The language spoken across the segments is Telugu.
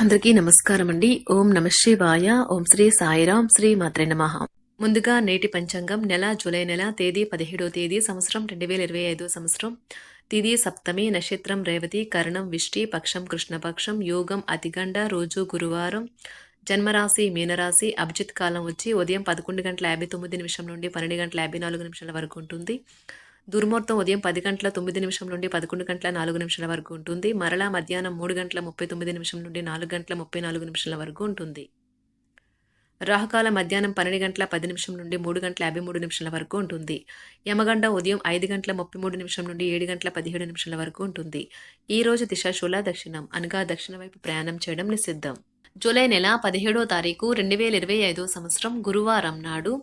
అందరికీ నమస్కారం అండి ఓం నమ శివాయ. ఓం శ్రీ సాయిరాం శ్రీ మాత్రే నమ. ముందుగా నేటి పంచాంగం నెల జూలై నెల తేదీ పదిహేడో తేదీ సంవత్సరం రెండు వేల ఇరవై ఐదో సంవత్సరం. తిది సప్తమి నక్షత్రం రేవతి కరణం విష్టి పక్షం కృష్ణపక్షం యోగం అతిగండ రోజు గురువారం. జన్మరాశి మీనరాశి అభిజిత్ కాలం వచ్చి ఉదయం పదకొండు గంటల యాభై తొమ్మిది నిమిషం నుండి పన్నెండు గంటల యాభై నాలుగు నిమిషాల వరకు ఉంటుంది. దుర్ముహూర్తం ఉదయం పది గంటల తొమ్మిది నిమిషం నుండి పదకొండు గంటల నాలుగు నిమిషాల వరకు ఉంటుంది. మరలా మధ్యాహ్నం మూడు గంటల ముప్పై తొమ్మిది నిమిషం నుండి నాలుగు గంటల ముప్పై నాలుగు నిమిషాల వరకు ఉంటుంది. రాహుకాల మధ్యాహ్నం పన్నెండు గంటల పది నిమిషం నుండి మూడు గంటల యాభై మూడు నిమిషాల వరకు ఉంటుంది. యమగండ ఉదయం ఐదు గంటల ముప్పై మూడు నిమిషం నుండి ఏడు గంటల పదిహేడు నిమిషాల వరకు ఉంటుంది. ఈ రోజు దిశాశూల దక్షిణం. అనగా దక్షిణ వైపు ప్రయాణం చేయడం నిషిద్ధం. జూలై నెల పదిహేడో తారీఖు రెండు వేల ఇరవై ఐదో సంవత్సరం గురువారం నాడు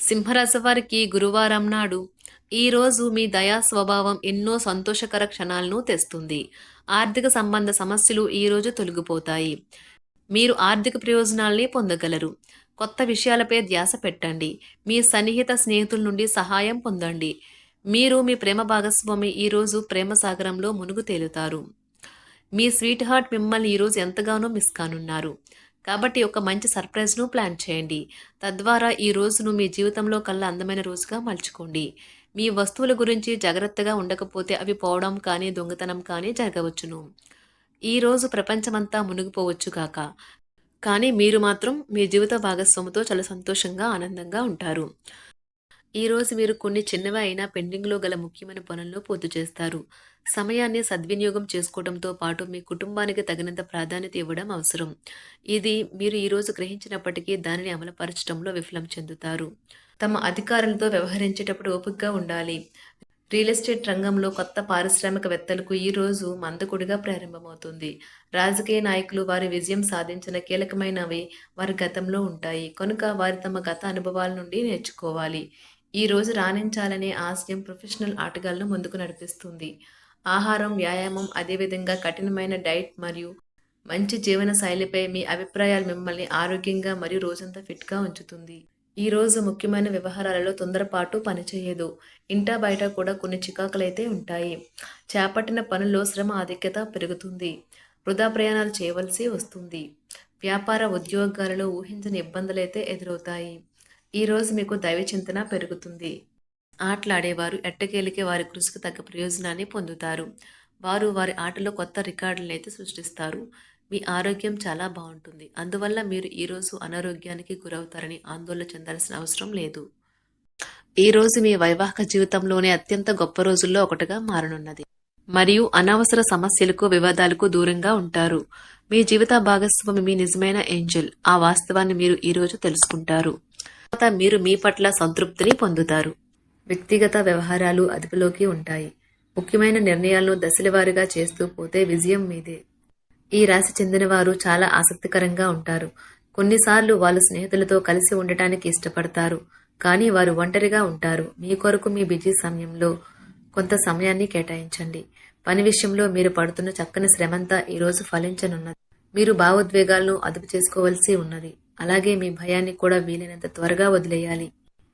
సింహరాశివారికి గురువారం నాడు ఈరోజు మీ దయా స్వభావం ఎన్నో సంతోషకర క్షణాలను తెస్తుంది. ఆర్థిక సంబంధ సమస్యలు ఈరోజు తొలగిపోతాయి. మీరు ఆర్థిక ప్రయోజనాల్ని పొందగలరు. కొత్త విషయాలపై ధ్యాస పెట్టండి. మీ సన్నిహిత స్నేహితుల నుండి సహాయం పొందండి. మీరు మీ ప్రేమ భాగస్వామి ఈరోజు ప్రేమ సాగరంలో మునుగు తేలుతారు. మీ స్వీట్ హార్ట్ మిమ్మల్ని ఈరోజు ఎంతగానో మిస్ కానున్నారు. కాబట్టి ఒక మంచి సర్ప్రైజ్ను ప్లాన్ చేయండి. తద్వారా ఈ రోజును మీ జీవితంలో కల్లా అందమైన రోజుగా మలుచుకోండి. మీ వస్తువుల గురించి జాగ్రత్తగా ఉండకపోతే అవి పోవడం కానీ దొంగతనం కానీ జరగవచ్చును. ఈ రోజు ప్రపంచమంతా మునిగిపోవచ్చు కాక కానీ మీరు మాత్రం మీ జీవిత భాగస్వామితో చాలా సంతోషంగా ఆనందంగా ఉంటారు. ఈ రోజు మీరు కొన్ని చిన్నవి అయినా పెండింగ్లో గల ముఖ్యమైన పనులను పూర్తి చేస్తారు. సమయాన్ని సద్వినియోగం చేసుకోవడంతో పాటు మీ కుటుంబానికి తగినంత ప్రాధాన్యత ఇవ్వడం అవసరం. ఇది మీరు ఈరోజు గ్రహించినప్పటికీ దానిని అమలుపరచడంలో విఫలం చెందుతారు. తమ అధికారులతో వ్యవహరించేటప్పుడు ఓపికగా ఉండాలి. రియల్ ఎస్టేట్ రంగంలో కొత్త పారిశ్రామికవేత్తలకు ఈ రోజు మందకుడిగా ప్రారంభమవుతుంది. రాజకీయ నాయకులు వారి విజయం సాధించిన కీలకమైనవి వారి గతంలో ఉంటాయి. కనుక వారి తమ గత అనుభవాల నుండి నేర్చుకోవాలి. ఈ రోజు రాణించాలనే ఆశయం ప్రొఫెషనల్ ఆటగాళ్ళను ముందుకు నడిపిస్తుంది. ఆహారం వ్యాయామం అదేవిధంగా కఠినమైన డైట్ మరియు మంచి జీవన శైలిపై మీ అభిప్రాయాలు మిమ్మల్ని ఆరోగ్యంగా మరియు రోజంతా ఫిట్గా ఉంచుతుంది. ఈ రోజు ముఖ్యమైన వ్యవహారాలలో తొందరపాటు పనిచేయదు. ఇంటా బయట కూడా కొన్ని చికాకులైతే ఉంటాయి. చేపట్టిన పనుల్లో శ్రమ ఆధిక్యత పెరుగుతుంది. వృధా ప్రయాణాలు చేయవలసి వస్తుంది. వ్యాపార ఉద్యోగాలలో ఊహించని ఇబ్బందులైతే ఎదురవుతాయి. ఈరోజు మీకు దైవ చింతన పెరుగుతుంది. ఆటలాడేవారు ఎట్టకేలికే వారి కృషికి తగ్గ ప్రయోజనాన్ని పొందుతారు. వారు వారి ఆటలో కొత్త రికార్డులను అయితే సృష్టిస్తారు. మీ ఆరోగ్యం చాలా బాగుంటుంది. అందువల్ల మీరు ఈరోజు అనారోగ్యానికి గురవుతారని ఆందోళన చెందాల్సిన అవసరం లేదు. ఈ రోజు మీ వైవాహిక జీవితంలోనే అత్యంత గొప్ప రోజుల్లో ఒకటిగా మారనున్నది. మరియు అనవసర సమస్యలకు వివాదాలకు దూరంగా ఉంటారు. మీ జీవిత భాగస్వామి మీ నిజమైన ఏంజల్. ఆ వాస్తవాన్ని మీరు ఈరోజు తెలుసుకుంటారు. తర్వాత మీరు మీ పట్ల సంతృప్తిని పొందుతారు. వ్యక్తిగత వ్యవహారాలు అదుపులోకి ఉంటాయి. ముఖ్యమైన నిర్ణయాలను దశలవారీగా చేస్తూ పోతే విజయం మీదే. ఈ రాశి చెందిన వారు చాలా ఆసక్తికరంగా ఉంటారు. కొన్నిసార్లు వాళ్ళు స్నేహితులతో కలిసి ఉండటానికి ఇష్టపడతారు. కానీ వారు ఒంటరిగా ఉంటారు. మీ కొరకు మీ బిజీ సమయంలో కొంత సమయాన్ని కేటాయించండి. పని విషయంలో మీరు పడుతున్న చక్కని శ్రమంతా ఈ రోజు ఫలించనున్నది. మీరు భావోద్వేగాలను అదుపు చేసుకోవలసి ఉన్నది. అలాగే మీ భయాన్ని కూడా వీలైనంత త్వరగా వదిలేయాలి.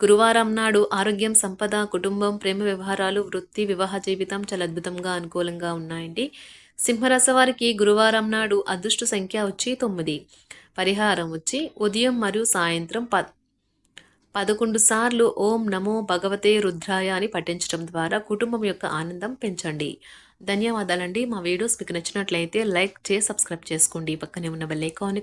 గురువారం నాడు ఆరోగ్యం సంపద కుటుంబం ప్రేమ వ్యవహారాలు వృత్తి వివాహ జీవితం చాలా అద్భుతంగా అనుకూలంగా ఉన్నాయండి. సింహరాశి వారికి గురువారం నాడు అదృష్ట సంఖ్య వచ్చి తొమ్మిది. పరిహారం వచ్చి ఉదయం మరియు సాయంత్రం ప పదకొండు సార్లు ఓం నమో భగవతే రుద్రాయ అని పఠించడం ద్వారా కుటుంబం యొక్క ఆనందం పెంచండి. ధన్యవాదాలండి. మా వీడియోస్ మీకు నచ్చినట్లయితే లైక్ చేసి సబ్స్క్రైబ్ చేసుకోండి. పక్కనే ఉన్న బెల్ ఐకాన్